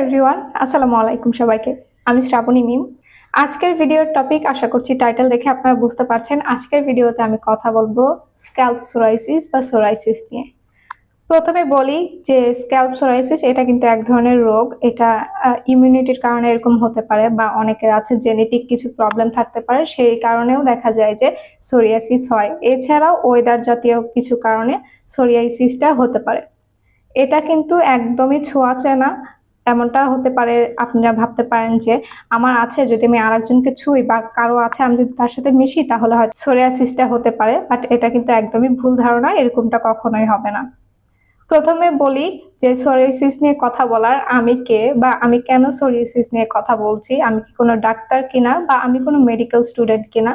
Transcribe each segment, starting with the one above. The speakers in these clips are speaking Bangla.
এভরিওয়ান আসসালামু আলাইকুম সবাইকে। আমি শ্রাবণী মিম। আজকের ভিডিওর টপিক আশা করছি টাইটেল দেখে আপনারা বুঝতে পারছেন। আজকের ভিডিওতে আমি কথা বলব স্ক্যাল্প সোরাইসিস বা সোরাইসিস নিয়ে। প্রথমে বলি যে স্ক্যাল্প সোরাইসিস এটা কিন্তু এক ধরনের রোগ। এটা ইমিউনিটির কারণে এরকম হতে পারে বা অনেকের আছে জেনেটিক কিছু প্রবলেম থাকতে পারে। সেই কারণেও দেখা যায় যে সোরিয়াসিস হয়। এছাড়াও ওয়েদার জাতীয় কিছু কারণে সোরিয়াসিসটা হতে পারে। এটা কিন্তু একদমই ছোঁয়াচে না। এমনটা হতে পারে, আপনারা ভাবতে পারেন যে আমার আছে, যদি আমি আরেকজনকে ছুঁই বা কারও আছে, আমি যদি তার সাথে মিশি, তাহলে হয়তো সোরিয়াসিসটা হতে পারে বাট এটা কিন্তু একদমই ভুল ধারণা, এরকমটা কখনোই হবে না। প্রথমে বলি যে সোরিয়াসিস নিয়ে কথা বলার আমি কে বা আমি কেন সোরিয়াসিস নিয়ে কথা বলছি, আমি কি কোনো ডাক্তার কিনা বা আমি কোনো মেডিকেল স্টুডেন্ট কিনা।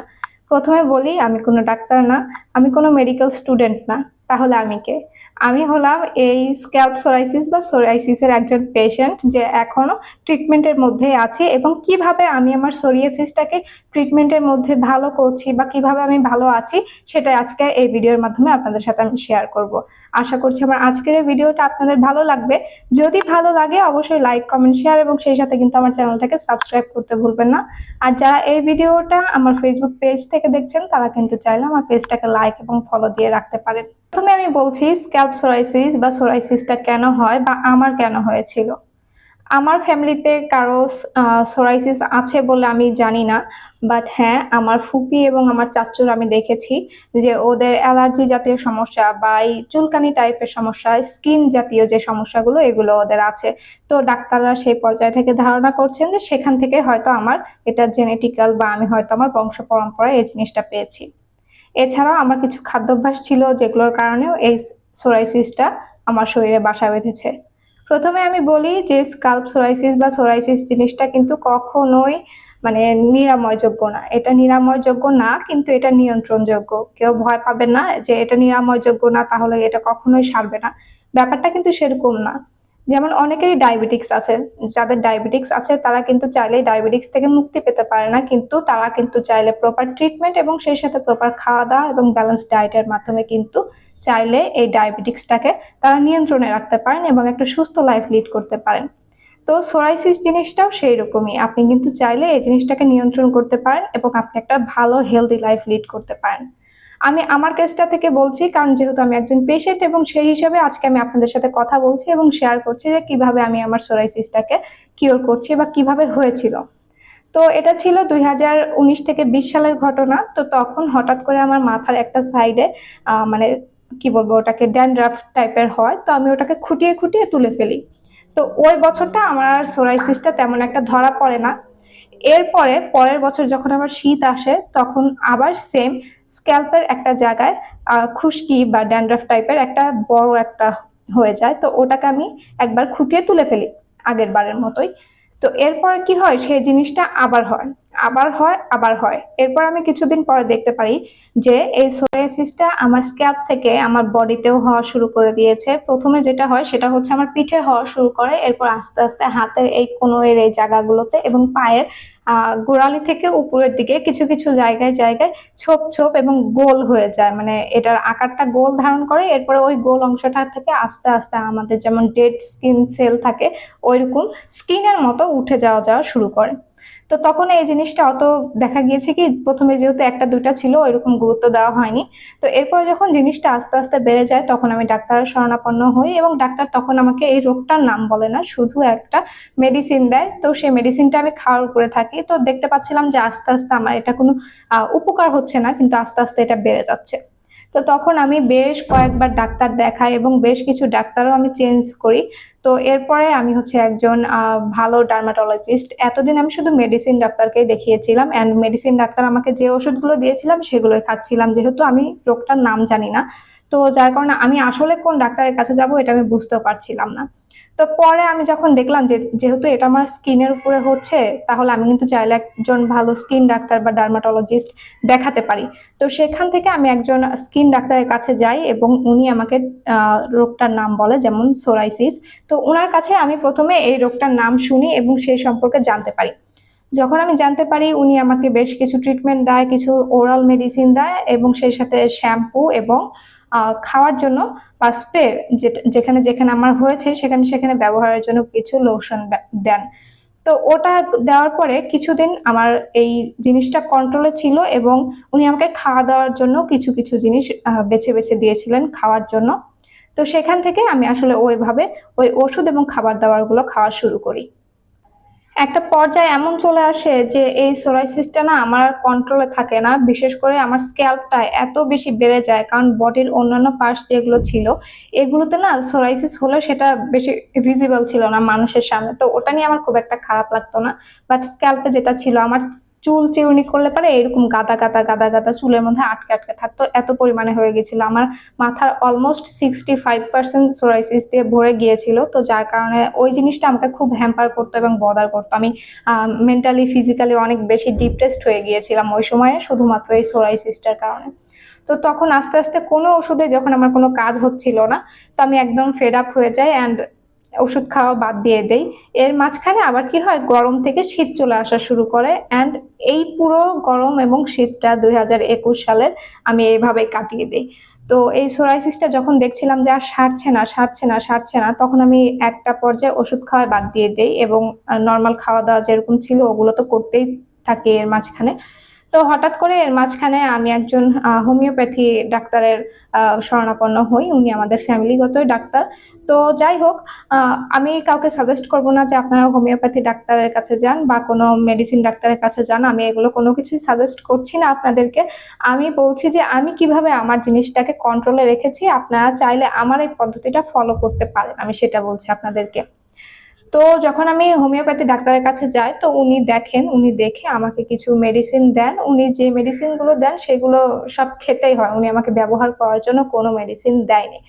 প্রথমে বলি, আমি কোনো ডাক্তার না, আমি কোনো মেডিকেল স্টুডেন্ট না, তাহলে আমি কে? আমি হলাম এই স্ক্যাল্প সোরাইসিস বা সোরাইসিসের একজন পেশেন্ট যে এখনও ট্রিটমেন্টের মধ্যে আছে এবং কীভাবে আমি আমার সোরিয়াসিসটাকে ট্রিটমেন্টের মধ্যে ভালো করছি বা কীভাবে আমি ভালো আছি সেটা আজকে এই ভিডিওর মাধ্যমে আপনাদের সাথে আমি শেয়ার করব। আশা করছি আমার আজকের এই ভিডিওটা আপনাদের ভালো লাগবে। যদি ভালো লাগে অবশ্যই লাইক কমেন্ট শেয়ার এবং সেই সাথে কিন্তু আমার চ্যানেলটাকে সাবস্ক্রাইব করতে ভুলবেন না। আর যারা এই ভিডিওটা আমার ফেসবুক পেজ থেকে দেখছেন তারা কিন্তু চাইলে আমার পেজটাকে লাইক এবং ফলো দিয়ে রাখতে পারেন। প্রথমে আমি বলছি স্ক্যাল্প সোরাইসিস বা সোরাইসিসটা কেন হয় বা আমার কেন হয়েছিল? আমার ফ্যামিলিতে কারও সোরাইসিস আছে বলে আমি জানি না বাট হ্যাঁ আমার ফুপি এবং আমার চাচুর আমি দেখেছি যে ওদের অ্যালার্জি জাতীয় সমস্যা বা এই চুলকানি টাইপের সমস্যা স্কিন জাতীয় যে সমস্যাগুলো, এগুলো ওদের আছে। তো ডাক্তাররা সেই পর্যায় থেকে ধারণা করছেন যে সেখান থেকে হয়তো আমার এটা জেনেটিক্যাল বা আমি হয়তো আমার বংশ পরম্পরায় এই জিনিসটা পেয়েছি। এছাড়াও আমার কিছু খাদ্যাভ্যাস ছিল যেগুলোর কারণেও এই সোরাইসিসটা আমার শরীরে বাসা বেঁধেছে। প্রথমে আমি বলি যে স্কাল্প সোরাইসিস বা সোরাইসিস জিনিসটা কিন্তু কখনোই মানে নিরাময়যোগ্য না। এটা নিরাময়যোগ্য না, কিন্তু এটা নিয়ন্ত্রণযোগ্য। কেউ ভয় পাবে না যে এটা নিরাময়যোগ্য না, তাহলে এটা কখনোই সারবে না। ব্যাপারটা কিন্তু সেরকম না। যেমন অনেকেরই ডায়াবেটিক্স আছে, যাদের ডায়াবেটিক্স আছে তারা কিন্তু চাইলে ডায়াবেটিক্স থেকে মুক্তি পেতে পারে না, কিন্তু তারা কিন্তু চাইলে প্রপার ট্রিটমেন্ট এবং সেই সাথে প্রপার খাওয়া দাওয়া এবং ব্যালেন্স ডায়েটের মাধ্যমে কিন্তু চাইলে এই ডায়াবেটিক্সটাকে তারা নিয়ন্ত্রণে রাখতে পারেন এবং একটা সুস্থ লাইফ লিড করতে পারেন। তো সোরাইসিস জিনিসটাও সেই রকমই আপনি কিন্তু চাইলে এই জিনিসটাকে নিয়ন্ত্রণ করতে পারেন এবং আপনি একটা ভালো হেলদি লাইফ লিড করতে পারেন। আমি আমার কেসটা থেকে বলছি, কারণ যেহেতু আমি একজন পেশেন্ট এবং সেই হিসাবে আজকে আমি আপনাদের সাথে কথা বলছি এবং শেয়ার করছি যে কীভাবে আমি আমার সোরাইসিসটাকে কিওর করছি বা কীভাবে হয়েছিল। তো এটা ছিল দুই হাজার উনিশ থেকে বিশ সালের ঘটনা। তো তখন হঠাৎ করে আমার মাথার একটা সাইডে মানে কি বলব, ওটাকে ড্যান্ড্রাফ টাইপের হয়। তো আমি ওটাকে খুঁটিয়ে খুঁটিয়ে তুলে ফেলি। তো ওই বছরটা আমার সোরাইসিসটা তেমন একটা ধরা পড়ে না। এরপরে পরের বছর যখন আবার শীত আসে, তখন আবার সেম স্ক্যাল্পের একটা জায়গায় খুশকি বা ড্যান্ড্রাফ টাইপের একটা বড় একটা হয়ে যায়। তো ওটাকে আমি একবার খুঁটিয়ে তুলে ফেলি আগের বারের মতোই। তো এরপর কি হয়, সেই জিনিসটা আবার হয়। আবার হয় আবার হয়। এরপর আমি কিছুদিন পরে দেখতে পারি যে এই সোরিয়াসিসটা আমার স্ক্যাপ থেকে আমার বডিতেও হওয়া শুরু করে দিয়েছে। প্রথমে যেটা হয়, সেটা হচ্ছে আমার পিঠে হওয়া শুরু করে, এরপর আস্তে আস্তে হাতের এই কোনোয়ের এই জায়গাগুলোতে এবং পায়ের গোড়ালি থেকে উপরের দিকে কিছু কিছু জায়গায় জায়গায় ছোপ ছোপ এবং গোল হয়ে যায়। মানে এটার আকারটা গোল ধারণ করে, এরপরে ওই গোল অংশটা থেকে আস্তে আস্তে আমাদের যেমন ডেড স্কিন সেল থাকে, ওইরকম স্কিনের মতো উঠে যাওয়া যাওয়া শুরু করে। তো তখন এই জিনিসটা অত দেখা গিয়েছে কি, প্রথমে যেহেতু একটা, দুইটা ছিল, ওইরকম গুরুত্ব দেওয়া হয়নি। তো এরপর যখন জিনিসটা আস্তে আস্তে বেড়ে যায়, তখন আমি ডাক্তারের শরণাপন্ন হই এবং ডাক্তার তখন আমাকে এই রোগটার নাম বলে না, শুধু একটা মেডিসিন দেয়। তো সেই মেডিসিনটা আমি খাওয়ার উপরে থাকি। তো দেখতে পাচ্ছিলাম যে আস্তে আস্তে আমার এটা কোনো উপকার হচ্ছে না, কিন্তু আস্তে আস্তে এটা বেড়ে যাচ্ছে। তো তখন আমি বেশ কয়েকবার ডাক্তার দেখাই এবং বেশ কিছু ডাক্তারও আমি চেঞ্জ করি। তো এরপরে আমি হচ্ছে একজন ভালো ডার্মাটোলজিস্ট এতদিন আমি শুধু মেডিসিন ডাক্তারকেই দেখিয়েছিলাম অ্যান্ড মেডিসিন ডাক্তার আমাকে যে ওষুধগুলো দিয়েছিলাম সেগুলোই খাচ্ছিলাম। যেহেতু আমি রোগটার নাম জানি না। তো যার কারণে আমি আসলে কোন ডাক্তারের কাছে যাব এটা আমি বুঝতেও পারছিলাম না। তো পরে আমি যখন দেখলাম যে যেহেতু এটা আমার স্কিনের উপরে হচ্ছে, তাহলে আমি কিন্তু চাইলে একজন ভালো স্কিন ডাক্তার বা ডার্মাটোলজিস্ট দেখাতে পারি। তো সেখান থেকে আমি একজন স্কিন ডাক্তারের কাছে যাই এবং উনি আমাকে রোগটার নাম বলে, যেমন সোরাইসিস। তো ওনার কাছে আমি প্রথমে এই রোগটার নাম শুনি এবং সেই সম্পর্কে জানতে পারি। যখন আমি জানতে পারি, উনি আমাকে বেশ কিছু ট্রিটমেন্ট দেয়, কিছু ওরাল মেডিসিন দেয় এবং সেই সাথে শ্যাম্পু এবং খাওয়ার জন্য বা স্প্রে যেখানে যেখানে আমার হয়েছে সেখানে সেখানে ব্যবহারের জন্য কিছু লোশন দেন। তো ওটা দেওয়ার পরে কিছুদিন আমার এই জিনিসটা কন্ট্রোলে ছিল এবং উনি আমাকে খাওয়া দাওয়ার জন্য কিছু কিছু জিনিস বেছে বেছে দিয়েছিলেন খাওয়ার জন্য। তো সেখান থেকে আমি আসলে ওইভাবে ওই ওষুধ এবং খাবার দাবারগুলো খাওয়া শুরু করি। একটা পর্যায়ে এমন চলে আসে যে এই সোরাইসিসটা না আমার কন্ট্রোলে থাকে না। বিশেষ করে আমার স্ক্যাল্পটা এত বেশি বেড়ে যায়, কারণ বডির অন্যান্য পার্টস যেগুলো ছিল, এগুলোতে না সোরাইসিস হলে সেটা বেশি ভিজিবল ছিল না মানুষের সামনে। তো ওটা নিয়ে আমার খুব একটা খারাপ লাগতো না। বাট স্ক্যাল্পে যেটা ছিল, আমার চুল চিরুনি করলে পারে এরকম গাদা গাদা গাদা গাদা চুলের মধ্যে আটকে আটকে থাকতো, এত পরিমাণে হয়ে গেছিল। আমার মাথার almost sixty five percent psoriasis দিয়ে ভরে গিয়েছিল, তো যার কারণে ওই জিনিসটা আমাকে খুব হ্যাম্পার করতো এবং বদার করতো। আমি মেন্টালি ফিজিক্যালি অনেক বেশি ডিপ্রেসড হয়ে গিয়েছিলাম ওই সময়ে শুধুমাত্র এই সোরাইসিসটার কারণে। তো তখন আস্তে আস্তে কোনো ওষুধে যখন আমার কোনো কাজ হচ্ছিল না, তো আমি একদম ফেড আপ হয়ে যাই অ্যান্ড ওষুধ খাওয়া বাদ দিয়ে দেই। এর মাঝখানে আবার কি হয়, গরম থেকে শীত চলে আসা শুরু করে। অ্যান্ড এই পুরো গরম এবং শীতটা দুই হাজার একুশ সালের আমি এইভাবে কাটিয়ে দিই। তো এই সোরাইসিসটা যখন দেখছিলাম যে আর সারছে না সারছে না সারছে না, তখন আমি একটা পর্যায়ে ওষুধ খাওয়া বাদ দিয়ে দেই এবং নর্মাল খাওয়া দাওয়া যেরকম ছিল ওগুলো তো করতেই থাকে এর মাঝখানে। তো হঠাৎ করে এর মাঝখানে আমি একজন হোমিওপ্যাথি ডাক্তারের শরণাপন্ন হই। উনি আমাদের ফ্যামিলিগতই ডাক্তার। তো যাই হোক আমি কাউকে সাজেস্ট করব না যে আপনারা হোমিওপ্যাথি ডাক্তারের কাছে যান বা কোনো মেডিসিন ডাক্তারের কাছে যান। আমি এগুলো কোনো কিছুই সাজেস্ট করছি না আপনাদেরকে। আমি বলছি যে আমি কীভাবে আমার জিনিসটাকে কন্ট্রোলে রেখেছি, আপনারা চাইলে আমার এই পদ্ধতিটা ফলো করতে পারেন। আমি সেটা বলছি আপনাদেরকে। তো যখন আমি হোমিওপ্যাথি ডাক্তারের কাছে যাই, তো উনি দেখেন, উনি দেখে আমাকে কিছু মেডিসিন দেন। উনি যে মেডিসিনগুলো দেন, সেগুলো সব খেতেই হয়। উনি আমাকে ব্যবহার করার জন্য কোনো মেডিসিন দেয়নি।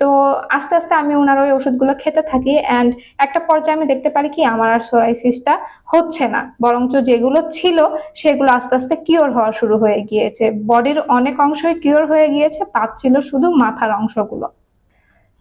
তো আস্তে আস্তে আমি ওনার ওই ওষুধগুলো খেতে থাকি অ্যান্ড একটা পর্যায়ে আমি দেখতে পারি কি, আমার আর সোরাইসিসটা হচ্ছে না। বরঞ্চ যেগুলো ছিল, সেগুলো আস্তে আস্তে কিওর হওয়া শুরু হয়ে গিয়েছে। বডির অনেক অংশই কিওর হয়ে গিয়েছে ছিল শুধু মাথার অংশগুলো।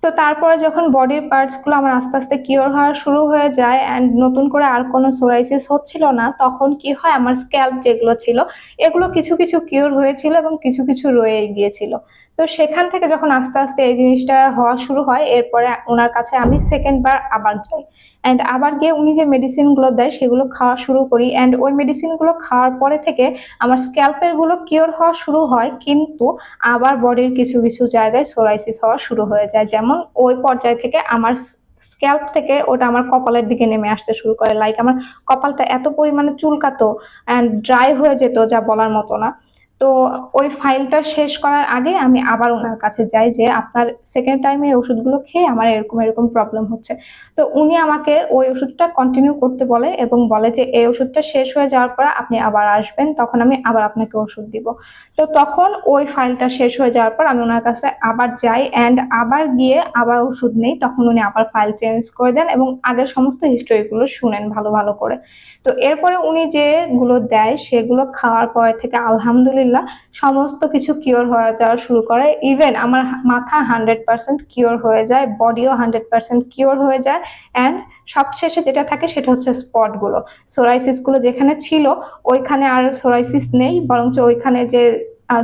তো তারপরে যখন বডির পার্টসগুলো আমার আস্তে আস্তে কিওর হওয়া শুরু হয়ে যায় অ্যান্ড নতুন করে আর কোনো সোরাইসিস হচ্ছিল না, তখন কি হয় আমার স্ক্যাল্প যেগুলো ছিল, এগুলো কিছু কিছু কিওর হয়েছিল এবং কিছু কিছু রয়ে গিয়েছিল। তো সেখান থেকে যখন আস্তে আস্তে এই জিনিসটা হওয়া শুরু হয়, এরপরে ওনার কাছে আমি সেকেন্ড বার আবার যাই। অ্যান্ড আবার গিয়ে উনি যে মেডিসিনগুলো দেয়, সেগুলো খাওয়া শুরু করি। অ্যান্ড ওই মেডিসিনগুলো খাওয়ার পরে থেকে আমার স্ক্যাল্পেরগুলো কিওর হওয়া শুরু হয়, কিন্তু আবার বডির কিছু কিছু জায়গায় সোরাইসিস হওয়া শুরু হয়ে যায়। যেমন ওই পর্যায় থেকে আমার স্ক্যাল্প থেকে ওটা আমার কপালের দিকে নেমে আসতে শুরু করে। লাইক আমার কপালটা এত পরিমাণে চুলকাতো অ্যান্ড ড্রাই হয়ে যেত যা বলার মতো না। তো ওই ফাইলটা শেষ করার আগে আমি আবার ওনার কাছে যাই যে আপনার সেকেন্ড টাইমে এই ওষুধগুলো খেয়ে আমার এরকম এরকম প্রবলেম হচ্ছে। তো উনি আমাকে ওই ওষুধটা কন্টিনিউ করতে বলে এবং বলে যে এই ওষুধটা শেষ হয়ে যাওয়ার পর আপনি আবার আসবেন, তখন আমি আবার আপনাকে ওষুধ দিব। তো তখন ওই ফাইলটা শেষ হয়ে যাওয়ার পর আমি ওনার কাছে আবার যাই অ্যান্ড আবার গিয়ে আবার ওষুধ নেই, তখন উনি আবার ফাইল চেঞ্জ করে দেন এবং আগের সমস্ত হিস্টোরিগুলো শুনেন ভালো ভালো করে। তো এরপরে উনি যেগুলো দেয় সেগুলো খাওয়ার পর থেকে আলহামদুলিল্লাহ আলহামদুলিল্লাহ সমস্ত কিছু কিওর হয়ে যাওয়া শুরু করে। ইভেন আমার মাথা হান্ড্রেড পার্সেন্ট কিওর হয়ে যায় বডিও হান্ড্রেড পার্সেন্ট কিওর হয়ে যায়। অ্যান্ড সবশেষে যেটা থাকে সেটা হচ্ছে স্পটগুলো সোরাইসিসগুলো যেখানে ছিল, ওইখানে আর সোরাইসিস নেই। বরঞ্চ ওইখানে যে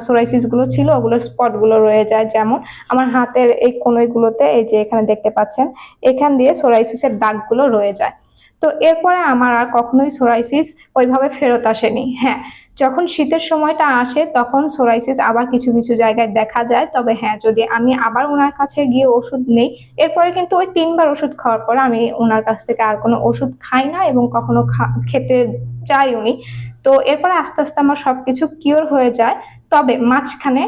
সোরাইসিসগুলো ছিল, ওগুলোর স্পটগুলো রয়ে যায়। যেমন আমার হাতের এই কোনোইগুলোতে, এই যে এখানে দেখতে পাচ্ছেন, এখান দিয়ে সোরাইসিসের দাগগুলো রয়ে যায়। তো এরপরে আমার আর কখনোই সোরাইসিস ওইভাবে ফেরত আসেনি। হ্যাঁ যখন শীতের সময়টা আসে তখন সোরাইসিস আবার কিছু কিছু জায়গায় দেখা যায়। তবে হ্যাঁ যদি আমি আবার ওনার কাছে গিয়ে ওষুধ নেই, এরপরে কিন্তু ওই তিনবার ওষুধ খাওয়ার পরে আমি ওনার কাছ থেকে আর কোনো ওষুধ খাই না এবং কখনো খেতে চাই উনি তো এরপরে আস্তে আস্তে আমার সবকিছু কিওর হয়ে যায়। তবে মাঝখানে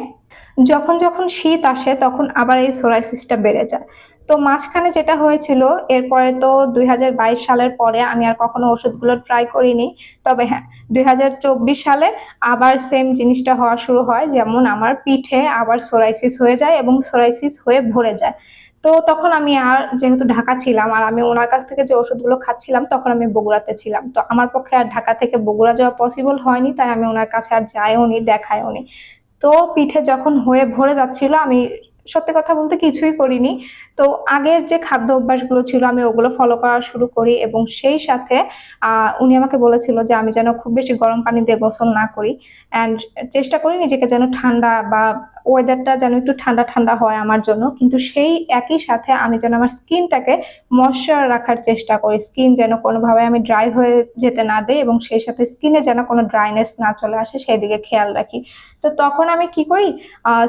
যখন যখন শীত আসে তখন আবার এই সোরাইসিসটা বেড়ে যায়। তো মাঝখানে যেটা হয়েছিল, এরপরে তো দুই হাজার বাইশ সালের পরে আমি আর কখনো ওষুধগুলো ট্রাই করিনি। তবে হ্যাঁ দু হাজার চব্বিশ সালে আবার সেম জিনিসটা হওয়া শুরু হয়, যেমন আমার পিঠে আবার সোরাইসিস হয়ে যায় এবং সোরাইসিস হয়ে ভরে যায়। তো তখন আমি আর যেহেতু ঢাকা ছিলাম আর আমি ওনার কাছ থেকে যে ওষুধগুলো খাচ্ছিলাম, তখন আমি বগুড়াতে ছিলাম। তো আমার পক্ষে আর ঢাকা থেকে বগুড়া যাওয়া পসিবল হয়নি, তাই আমি ওনার কাছে আর যাইও নি দেখায়ও নি তো পিঠে যখন হয়ে ভরে যাচ্ছিল, আমি সত্যি কথা বলতে কিছুই করিনি। তো আগের যে খাদ্য অভ্যাসগুলো ছিল, আমি ওগুলো ফলো করা শুরু করি এবং সেই সাথে উনি আমাকে বলেছিল যে, আমি যেন খুব বেশি গরম পানি দিয়ে গোসল না করি। অ্যান্ড চেষ্টা করি নিজেকে যেন ঠান্ডা বা ওয়েদারটা যেন একটু ঠান্ডা ঠান্ডা হয় আমার জন্য। কিন্তু সেই একই সাথে আমি যেন আমার স্কিনটাকে ময়শ্চার রাখার চেষ্টা করি। স্কিন যেন কোনোভাবে আমি ড্রাই হয়ে যেতে না দেই এবং সেই সাথে স্কিনে যেন কোনো ড্রাইনেস না চলে আসে, সেই দিকে খেয়াল রাখি। তো তখন আমি কি করি?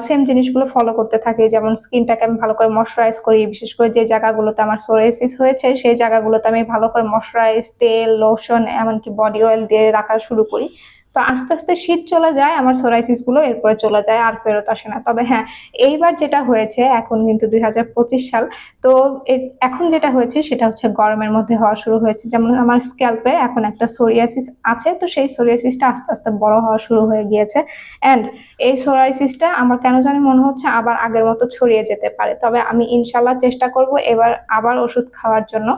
সেম জিনিসগুলো ফলো করতে থাকি। যেমন স্কিনটাকে আমি ভালো করে ময়শ্চারাইজ করি। বিশেষ করে যে জায়গাগুলোতে আমার সোরেসিস হয়েছে, সেই জায়গাগুলোতে আমি ভালো করে ময়শ্চারাইজ তেল লোশন এমনকি বডি অয়েল দিয়ে রাখা শুরু করি। তো আস্তে আস্তে শীত চলে যায়, আমার সোরাইসিসগুলো এরপরে চলে যায়, আর ফেরত আসে না। তবে হ্যাঁ এইবার যেটা হয়েছে, এখন কিন্তু দুই হাজার পঁচিশ সাল, তো এখন যেটা হয়েছে সেটা হচ্ছে গরমের মধ্যে হওয়া শুরু হয়েছে। যেমন আমার স্ক্যাল্পে এখন একটা সোরিয়াসিস আছে, তো সেই সোরিয়াসিসটা আস্তে আস্তে বড় হওয়া শুরু হয়ে গিয়েছে। অ্যান্ড এই সোরাইসিসটা আমার কেন জানি মনে হচ্ছে আবার আগের মতো ছড়িয়ে যেতে পারে। তবে আমি ইনশাল্লাহ চেষ্টা করব এবার আবার ওষুধ খাওয়ার জন্য।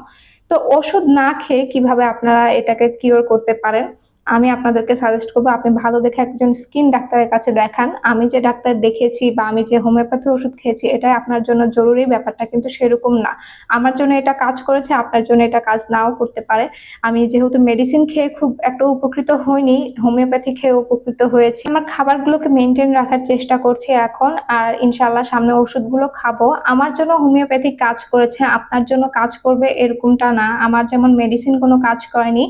তো ওষুধ না খেয়ে কীভাবে আপনারা এটাকে কিওর করতে পারেন? আমি আপনাদেরকে সাজেস্ট করব, আপনি ভালো দেখে একজন স্কিন ডাক্তারের কাছে দেখান। আমি যে ডাক্তার দেখেছি বা আমি যে হোমিওপ্যাথি ওষুধ খেয়েছি, এটাই আপনার জন্য জরুরি, ব্যাপারটা কিন্তু সেরকম না। আমার জন্য এটা কাজ করেছে, আপনার জন্য এটা কাজ নাও করতে পারে। আমি যেহেতু মেডিসিন খেয়ে খুব একটা উপকৃত হইনি হোমিওপ্যাথি খেয়ে উপকৃত হয়েছি। আমার খাবারগুলোকে মেনটেন রাখার চেষ্টা করছি এখন, আর ইনশাল্লাহ সামনে ওষুধগুলো খাব। আমার জন্য হোমিওপ্যাথি কাজ করেছে, আপনার জন্য কাজ করবে, এরকমটা না। আমার যেমন মেডিসিন কোনো কাজ করেনি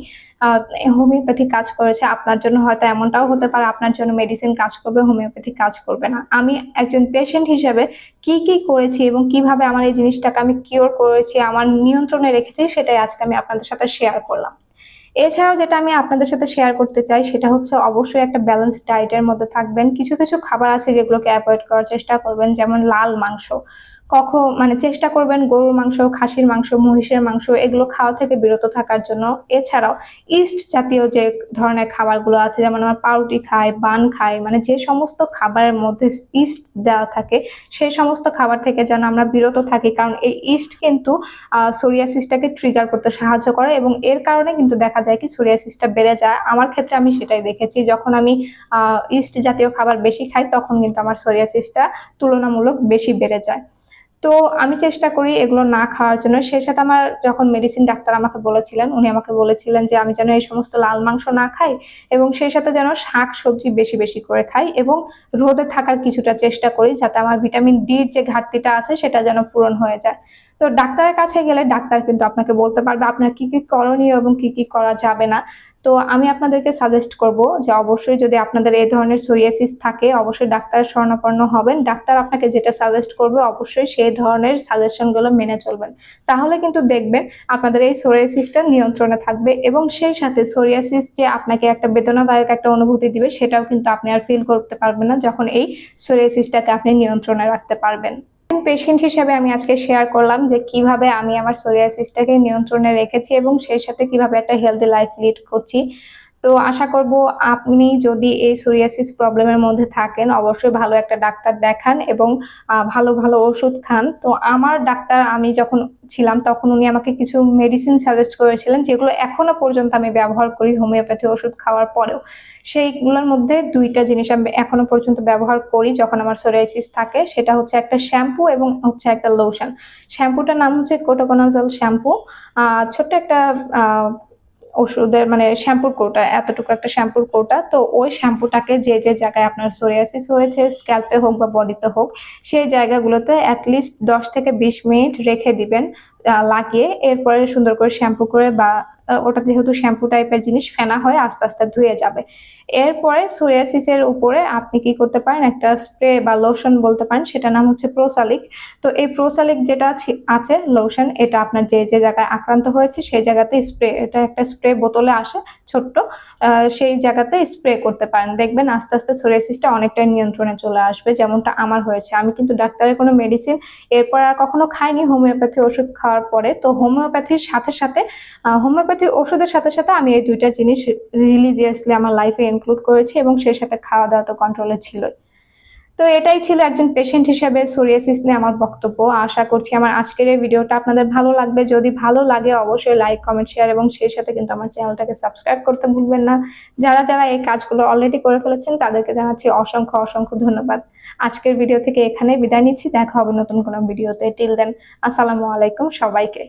হোমিওপ্যাথি কাজ করেছে, আপনার জন্য হয়তো এমনটাও হতে পারে, আপনার জন্য মেডিসিন কাজ করবে, হোমিওপ্যাথি কাজ করবে না। আমি একজন পেশেন্ট হিসেবে কি কি করেছি এবং কীভাবে আমার এই জিনিসটাকে আমি কিওর করেছি, আমার নিয়ন্ত্রণে রেখেছি, সেটাই আজকে আমি আপনাদের সাথে শেয়ার করলাম। এছাড়াও যেটা আমি আপনাদের সাথে শেয়ার করতে চাই, সেটা হচ্ছে অবশ্যই একটা ব্যালেন্স ডায়েটের মধ্যে থাকবেন। কিছু কিছু খাবার আছে যেগুলোকে অ্যাভয়েড করার চেষ্টা করবেন, যেমন লাল মাংস। কখন মানে চেষ্টা করবেন গরুর মাংস, খাসির মাংস, মহিষের মাংস, এগুলো খাওয়া থেকে বিরত থাকার জন্য। এছাড়াও ইস্ট জাতীয় যে ধরনের খাবারগুলো আছে, যেমন আমার পাউরুটি খাই, বান খাই মানে যে সমস্ত খাবারের মধ্যে ইস্ট দেওয়া থাকে, সেই সমস্ত খাবার থেকে যেন আমরা বিরত থাকি। কারণ এই ইস্ট কিন্তু সোরিয়াসিসটাকে ট্রিগার করতে সাহায্য করে এবং এর কারণে কিন্তু দেখা যায় কি সোরিয়াসিসটা বেড়ে যায়। আমার ক্ষেত্রে আমি সেটাই দেখেছি, যখন আমি ইস্ট জাতীয় খাবার বেশি খাই, তখন কিন্তু আমার সোরিয়াসিসটা তুলনামূলক বেশি বেড়ে যায়। তো আমি চেষ্টা করি এগুলো না খাওয়ার জন্য। সেই সাথে আমার যখন মেডিসিন ডাক্তার আমাকে বলেছিলেন, উনি আমাকে বলেছিলেন যে, আমি যেন এই সমস্ত লাল মাংস না খাই এবং সেই সাথে যেন শাক সবজি বেশি বেশি করে খাই এবং রোদে থাকার কিছুটা চেষ্টা করি যাতে আমার ভিটামিন ডির যে ঘাটতিটা আছে, সেটা যেন পূরণ হয়ে যায়। তো ডাক্তারের কাছে গেলে ডাক্তার কিন্তু আপনাকে বলতে পারবে আপনার কি কি করণীয় এবং কি কি করা যাবে না। তো আমি আপনাদেরকে সাজেস্ট করব যে অবশ্যই যদি আপনাদের এই ধরনের সোরিয়াসিস থাকে, অবশ্যই ডাক্তারের স্বর্ণাপন্ন হবেন। ডাক্তার আপনাকে যেটা সাজেস্ট করবে, অবশ্যই সেই ধরনের সাজেশনগুলো মেনে চলবেন। তাহলে কিন্তু দেখবেন আপনাদের এই সোরিয়াসিসটা নিয়ন্ত্রণে থাকবে এবং সেই সাথে সোরিয়াসিস যে আপনাকে একটা বেদনাদায়ক একটা অনুভূতি দিবে, সেটাও কিন্তু আপনি আর ফিল করতে পারবেন না যখন এই সোরিয়াসিসটাকে আপনি নিয়ন্ত্রণে রাখতে পারবেন। পেশেন্ট হিসেবে আমি আজকে শেয়ার করলাম যে কীভাবে আমি আমার সোরিয়াসিসটাকে নিয়ন্ত্রণে রেখেছি এবং সেই সাথে কীভাবে একটা হেলদি লাইফ লিড করছি। তো আশা করব আপনি যদি এই সোরিয়াসিস প্রবলেমের মধ্যে থাকেন, অবশ্যই ভালো একটা ডাক্তার দেখান এবং ভালো ভালো ওষুধ খান। তো আমার ডাক্তার আমি যখন ছিলাম তখন উনি আমাকে কিছু মেডিসিন সাজেস্ট করেছিলেন যেগুলো এখনও পর্যন্ত আমি ব্যবহার করি হোমিওপ্যাথি ওষুধ খাওয়ার পরেও। সেইগুলোর মধ্যে দুইটা জিনিস আমি এখনও পর্যন্ত ব্যবহার করি যখন আমার সোরিয়াসিস থাকে। সেটা হচ্ছে একটা শ্যাম্পু এবং হচ্ছে একটা লোশন শ্যাম্পুটার নাম হচ্ছে কোটোকোনাজল শ্যাম্পু ছোট্ট একটা ওষুধের মানে শ্যাম্পুর কোটা, এতটুকু একটা শ্যাম্পুর কৌটা। তো ওই শ্যাম্পুটাকে যে যে জায়গায় আপনার সোরিয়াসিস হয়েছে, স্ক্যাল্পে হোক বা বডিতে হোক, সেই জায়গাগুলোতে অ্যাটলিস্ট দশ থেকে বিশ মিনিট রেখে দিবেন লাগিয়ে, এরপরে সুন্দর করে শ্যাম্পু করে বা ওটা যেহেতু শ্যাম্পু টাইপের জিনিস ফেনা হয়ে, আস্তে আস্তে ধুয়ে যাবে। এরপরে সোরিয়াসিসের উপরে আপনি কি করতে পারেন, একটা স্প্রে বা লোশন বলতে পারেন সেটা নাম হচ্ছে প্রোসালিক। তো এই প্রোসালিক যেটা আছে লোশন, এটা আপনার যে যে জায়গায় আক্রান্ত হয়েছে, সেই জায়গাতে স্প্রে, এটা একটা স্প্রে বোতলে আসে, ছোট্ট সেই জায়গাতে স্প্রে করতে পারেন। দেখবেন আস্তে আস্তে সোরিয়াসিসটা অনেকটাই নিয়ন্ত্রণে চলে আসবে, যেমনটা আমার হয়েছে। আমি কিন্তু ডাক্তারের কোনো মেডিসিন এরপর আর কখনো খাইনি, হোমিওপ্যাথি ওষুধ খাওয়ার পরে। তো হোমিওপ্যাথির সাথে সাথে হোমিওপ্যাথি ওষুধের সাথে সাথে আমি এই দুইটা জিনিস রিলিজিয়াসলি আমার লাইফে ইনক্লুড করেছি এবং সেই সাথে খাওয়া দাওয়া তো কন্ট্রোলে ছিলই। তো এটাই ছিল একজন পেশেন্ট হিসেবে সোরিয়াসিস নিয়ে আমার বক্তব্য। আশা করছি আমার আজকের এই ভিডিওটা আপনাদের ভালো লাগবে। যদি ভালো লাগে অবশ্যই লাইক কমেন্ট শেয়ার এবং সেই সাথে কিন্তু আমার চ্যানেলটাকে সাবস্ক্রাইব করতে ভুলবেন না। যারা যারা এই কাজগুলো অলরেডি করে ফেলেছেন তাদেরকে জানাচ্ছি অসংখ্য অসংখ্য ধন্যবাদ। আজকের ভিডিও থেকে এখানে বিদায় নিচ্ছি। দেখা হবে নতুন কোনো ভিডিওতে টিল দেন আসসালামু আলাইকুম সবাইকে।